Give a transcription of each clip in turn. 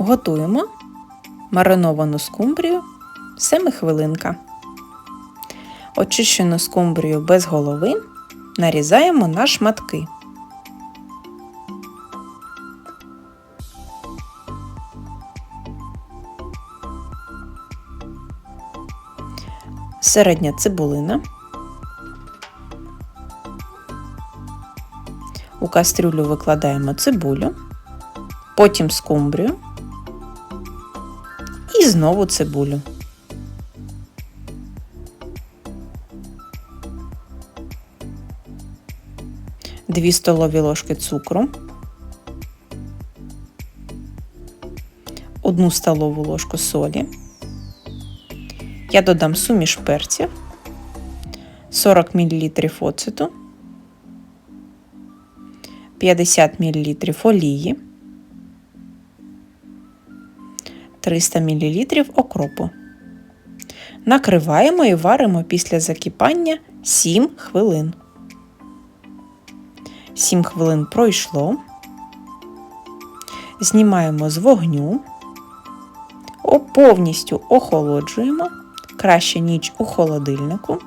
Готуємо мариновану скумбрію семихвилинка. Очищену скумбрію без голови нарізаємо на шматки. Середня цибулина. У кастрюлю викладаємо цибулю, потім скумбрію і знову цибулю. Дві столові ложки цукру, одну столову ложку солі. Я додам суміш перців, 40 мл оцету, 50 мл олії, 300 мл окропу. Накриваємо і варимо після закипання 7 хвилин. 7 хвилин пройшло. Знімаємо з вогню, повністю охолоджуємо, краще ніч у холодильнику.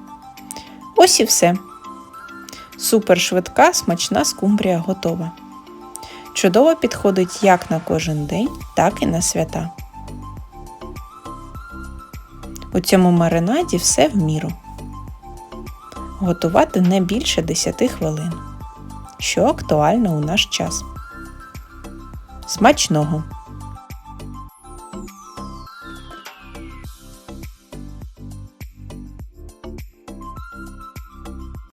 Ось і все. Супер швидка, смачна скумбрія готова. Чудово підходить як на кожен день, так і на свята. У цьому маринаді все в міру. Готувати не більше 10 хвилин, що актуально у наш час. Смачного!